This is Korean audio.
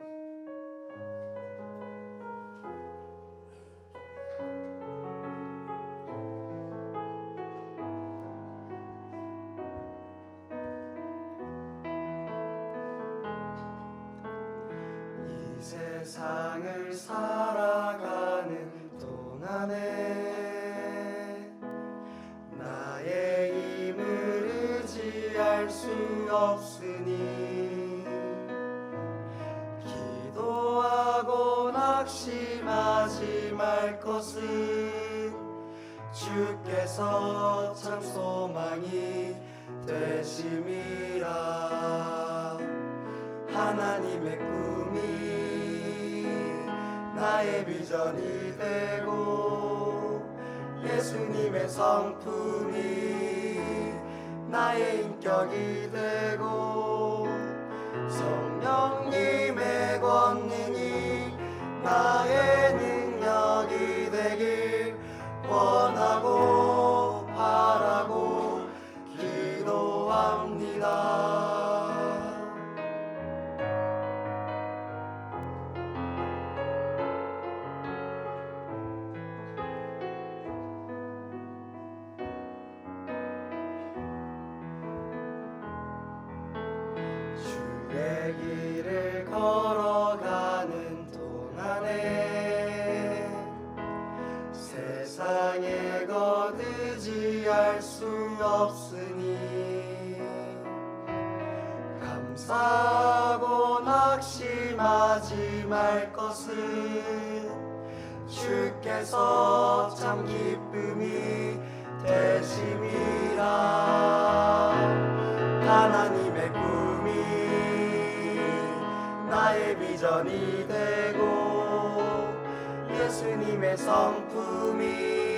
이 세상을 살아가는 동안에 나의 힘을 의지할 수 없으니 낙심하지 말 것은 주께서 참 소망이 되심이라. 하나님의 꿈이 나의 비전이 되고 예수님의 성품이 나의 인격이 되고 권능이 나의 능력이 되길 원하고 바라고 기도합니다. 길을 걸어 없으니 감사하고 낙심하지 말 것은 주께서 참 기쁨이 되심이라. 하나님의 꿈이 나의 비전이 되고 예수님의 성품이